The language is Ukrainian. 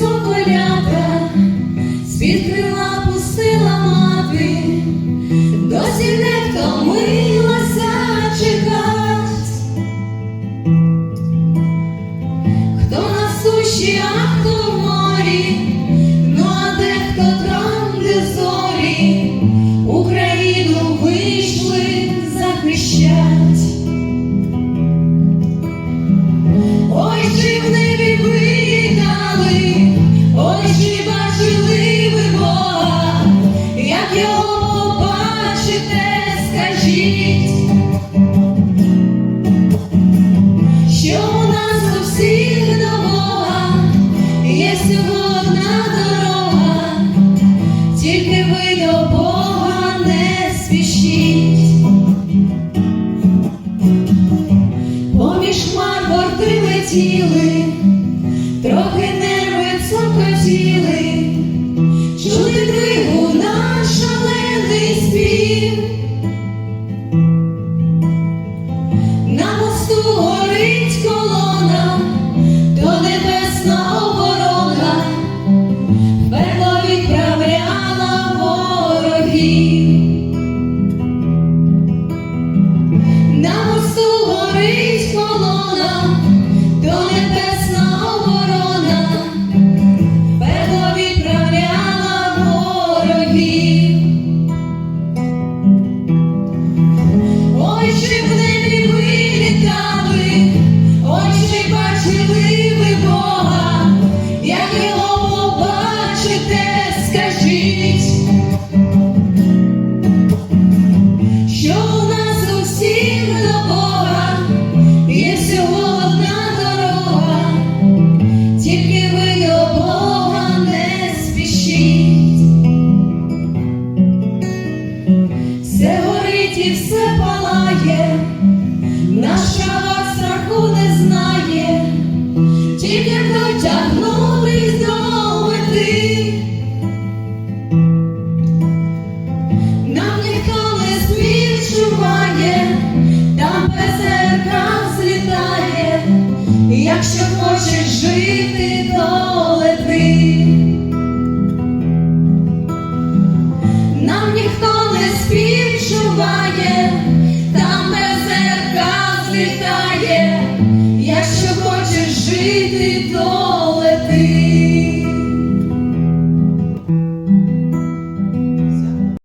соколята, світ крила пустила мати, досі не втомилася чекать, хто на суші, а хто. хотіли. світі все палає, наша страху не знає, тільки дотягнутись до мети. Нам ніхто не співчуває, там безерка зеркал злітає, якщо хочеш жити. моє, там